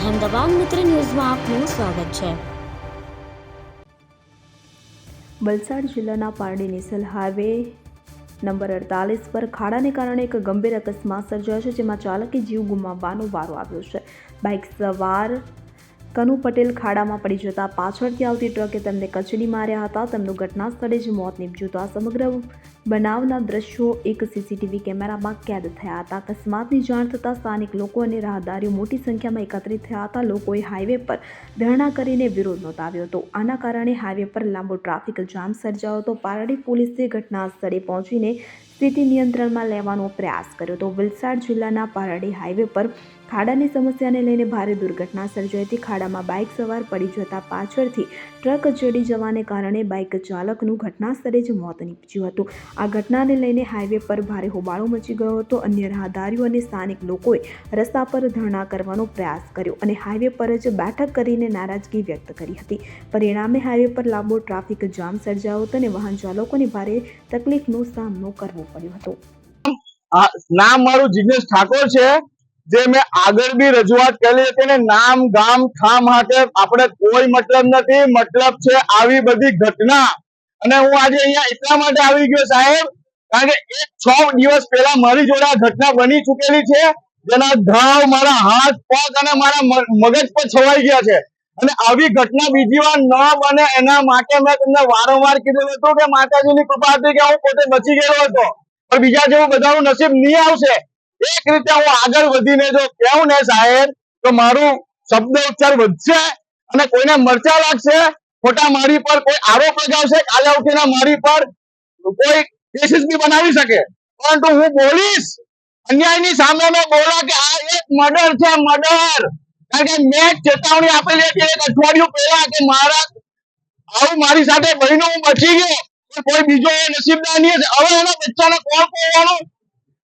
અહેમદાબાદ મિત્ર ન્યૂઝમાં આપનું સ્વાગત છે. વલસાડ જિલ્લાના પારડી નેશનલ હાઈવે નંબર અડતાલીસ પર ખાડાને કારણે એક ગંભીર અકસ્માત સર્જાયો છે, જેમાં ચાલકે જીવ ગુમાવવાનો વારો આવ્યો છે. બાઇક સવાર કનુ પટેલ ખાડામાં પડી જતા પાછળથી આવતી ટ્રકે તેમને કચડી માર્યા હતા. તેમનું ઘટના સ્થળે જ મોત નીપજ્યું હતું. આ સમગ્ર બનાવના દ્રશ્યો એક સીસીટીવી કેમેરામાં કેદ થયા હતા. અકસ્માતની જાણ થતાં સ્થાનિક લોકો અને રાહદારીઓ મોટી સંખ્યામાં એકત્રિત થયા હતા. લોકોએ હાઈવે પર ધરણા કરીને વિરોધ નોંધાવ્યો હતો. આના કારણે હાઈવે પર લાંબો ટ્રાફિક જામ સર્જાયો હતો. પારડી પોલીસે ઘટના સ્થળે પહોંચીને સ્થિતિ નિયંત્રણમાં લેવાનો પ્રયાસ કર્યો હતો. વલસાડ જિલ્લાના પારડી હાઈવે પર ખાડાની સમસ્યાને લઈને ભારે દુર્ઘટના સર્જાઈ હતી. ખાડામાં બાઇક સવાર પડી જતા પાછળથી ટ્રક ચડી જવાને કારણે બાઇક ચાલકનું ઘટના સ્થળે જ મોત નીપજ્યું હતું. આ ઘટનાને લઈને હાઈવે પર ભારે હોબાળો મચી ગયો હતો. અન્ય રાહદારીઓ અને સ્થાનિક લોકોએ રસ્તા પર ધરણા કરવાનો પ્રયાસ કર્યો અને હાઈવે પર જ બેઠક કરીને નારાજગી વ્યક્ત કરી હતી. પરિણામે હાઈવે પર લાંબો ટ્રાફિક જામ સર્જાયો હતો અને વાહન ચાલકોને ભારે તકલીફનો સામનો કરવો પડ્યો હતું. નામ મારું જિજ્ઞેશ ઠાકોર છે, જે મેં આગળ બી રજૂઆત કરી હતી ને નામ, ગામ ઠામ માટે આપણે કોઈ મતલબ નથી, મતલબ છે આવી બધી ઘટના. અને હું આજે અહીંયા એટલા માટે આવી ગયો સાહેબ, કારણ કે એક છ દિવસ પહેલા મારી જોડે આ ઘટના બની ચૂકેલી છે, જેના ઘાવ મારા હાથ, પગ અને મારા મગજ પર છવાઈ ગયા છે. અને આવી ઘટના બીજી વાર ન બને એના માટે મેં તમને વારંવાર કીધું હતું કે માતાજીની કૃપા હતી કે હું પોતે બચી ગયેલો હતો. પણ બીજા જેવું બધાનું નસીબ નહીં આવશે. એક રીતે હું આગળ વધીને જો કહું ને સાહેબ, તો મારું શબ્દ ઉચ્ચાર વધશે અને કોઈને મરચા લાગશે, ખોટા મારી પર કોઈ આરોપ લગાવશે, કાલે ઉઠીને મારી પર કોઈ કેસીસ બી બનાવી શકે. પરંતુ હું બોલીશ અન્યાયની સામે મેં બોલા કે આ એક મર્ડર છે, મર્ડર. કારણ કે મેં ચેતવણી આપેલી હતી એક અઠવાડિયું પહેલા કે મારા આવું મારી સાથે બહેનો હું બચી ગયો. કોઈ બીજો નસીબદાર હશે હવે એના બચ્ચાને કોણ પોવાનું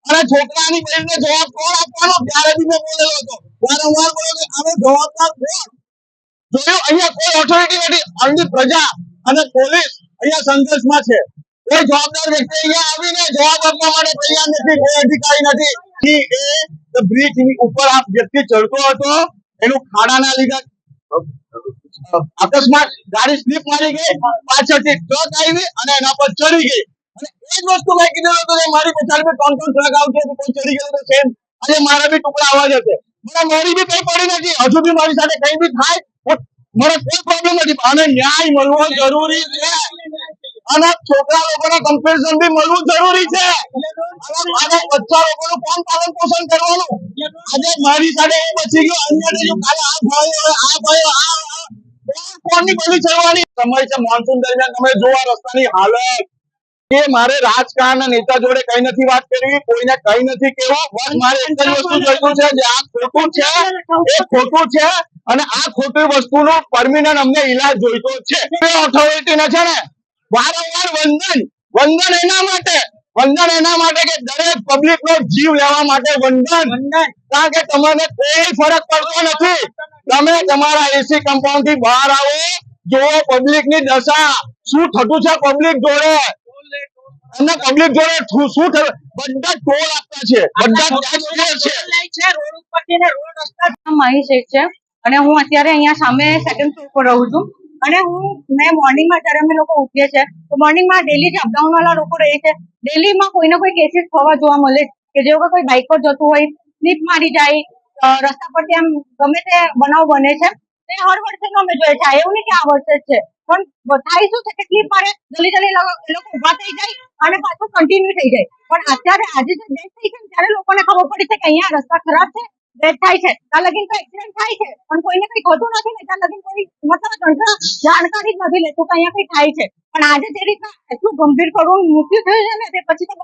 અને છોકરાની બહેનને જવાબ કોણ આપવાનો? ત્યારે બી મેં બોલેલો હતો. વારંવાર બોલો કે આનો જવાબદાર કોણ? જોયું, અહીંયા કોઈ ઓથોરિટી નથી. ઓનલી પ્રજા અને પોલીસ અહીંયા સંઘર્ષમાં છે. કોઈ જવાબદાર વ્યક્તિ અહીંયા આવીને જવાબ આપવા માટે તૈયાર નથી. કોઈ અધિકારી નથી. ઈ એ બ્રિજ ઉપર આ વ્યક્તિ ચડતો હતો. એનું ખાડાના લીધે અકસ્માત, ગાડી સ્લીપ મારી ગઈ, પાછળથી ટ્રક આવી અને એના પર ચડી ગઈ. અને એ જ વસ્તુ મેં કીધું હતું મારી પછાડી ત્રણ ત્રણ ટ્રક આવશે તો કોઈ ચડી ગયો સેમ અને મારા બી ટુકડા આવવા જશે મને મારી બી કઈ પડી નથી. હજુ બી મારી સાથે કઈ બી થાય મને કોઈ પ્રોબ્લેમ નથી. અને ન્યાય મળવો જરૂરી છે. અને છોકરા લોકોને કમ્પેરિઝન બી મળવું જરૂરી છે. અને બચ્ચા લોકોનું કોણ પાલન પોષણ કરવાનું. આજે મારી સાથે એ બચી ગયો. અન્ય કાલે આ ભાઈ આ ભાઈ આ કોણ કોણની ચડવાની સમય છે મોનસૂન દરમિયાન. તમે જુઓ આ રસ્તાની હાલત. કે મારે રાજકારણના નેતા જોડે કઈ નથી વાત કરવી કોઈને કઈ નથી કેવું બસ મારે એક જ વસ્તુ જોઈતું છે જે આ ખોટું છે એ ખોટું છે અને આ ખોટી વસ્તુનો પરમિનન્ટ અમને ઈલાજ જોઈતો છે. ઓથોરિટી ને છે ને વારંવાર વંદન. વંદન એના માટે. વંદન એના માટે કે દરેક પબ્લિક નો જીવ લેવા માટે વંદન. કારણ કે તમને કોઈ ફરક પડતો નથી. તમે તમારા એસી કમ્પાઉન્ડથી બહાર આવો જોવો પબ્લિકની દશા. શું થતું છે પબ્લિક જોડે? અને પબ્લિક જોડે શું થયું? બધા ટોલ આપતા છે. બધા માહી શેખ છે. અને હું અત્યારે અહીંયા સામે સેકન્ડ ફ્લોર પર રહું છું. અને હું, મેં મોર્નિંગમાં જ્યારે અમે લોકો ઉઠીએ છીએ, તો મોર્નિંગમાં ડેલી જે અપડાઉન વાળા લોકો રહે છે. ડેલીમાં કોઈ ને કોઈ કેસીસ થવા જોવા મળે કે જેવું કે કોઈ બાઇક પર જતું હોય સ્લીપ મારી જાય રસ્તા પરથી એમ ગમે તે બનાવ બને છે. તે હર વર્ષે અમે જોઈએ છે. એવું નહીં કે આ વર્ષે જ છે. પણ થાય શું છે કે સ્લીપ મારે, જલ્દી જલ્દી લોકો ઊભા થઈ જાય અને પાછું કન્ટિન્યુ થઈ જાય. પણ અત્યારે આજે જે ડેથ થઈ છે ત્યારે લોકોને ખબર પડી છે કે અહીંયા રસ્તા ખરાબ છે. ડેથ થાય છે. ત્યાં લગીન તો એક્સિડન્ટ થાય છે? પણ કોઈને કઈ થતું નથી ને ત્યાં લગીન કોઈ મતલબ જાણકારી જ નથી લેતું કે અહીંયા કઈ થાય છે. પણ આજે જે રીતના એટલું ગંભીર કરુણ મૃત્યુ થયું છે ને તે પછી તો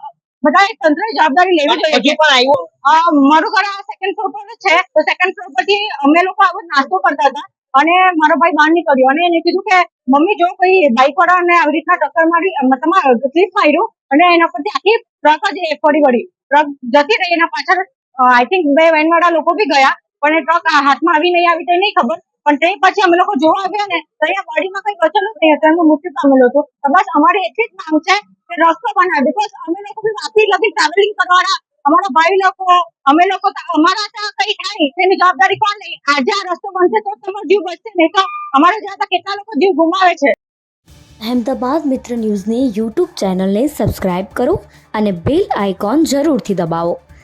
બધા તંત્ર જવાબદારી લેવી જોઈએ. પણ આવ્યું. મારું ઘર આ સેકન્ડ ફ્લોર પર છે. તો સેકન્ડ ફ્લોર પરથી અમે લોકો આવો નાસ્તો કરતા હતા. અને મારો ભાઈ બહાર નીકળ્યો અને એને કીધું કે મમ્મી જો કોઈ બાઇક વાળાને આવી રીતના ટક્કર મારી મતલબ સ્લીપ માર્યું અને એના પરથી આખી ટ્રક જ ફરી વળી. ટ્રક જતી રહી એના પાછળ આઈ થિંક બે વેનવાળા લોકો બી ગયા, પણ એ ટ્રક હાથમાં આવી નહીં આવી તે નહીં ખબર. પણ તે પછી અમે લોકો જોવા આવ્યા ને, તો અહીંયા બોડીમાં કઈ બચેલું નહીં હતું એમનું મૃત્યુ પામેલું હતું. તો બસ અમારી એટલી જ માંગ છે કે રસ્તો બનાવે બિકોઝ અમે લોકો બી વાપી લગી ટ્રાવેલિંગ કરવાના. અમારા ભાઈ લોકો, અમે લોકો અમારા ત્યાં કઈ થાય તેની જવાબદારી કોણ લે? આજે આ રસ્તો બનશે તો તમારો જીવ બચશે, નહીં તો અમારે જ્યાં કેટલા લોકો જીવ ગુમાવે છે. અહેમદાબાદ મિત્ર ન્યૂઝની યુટ્યુબ ચેનલને સબસ્ક્રાઇબ કરો અને બેલ આઇકોન જરૂરથી દબાવો.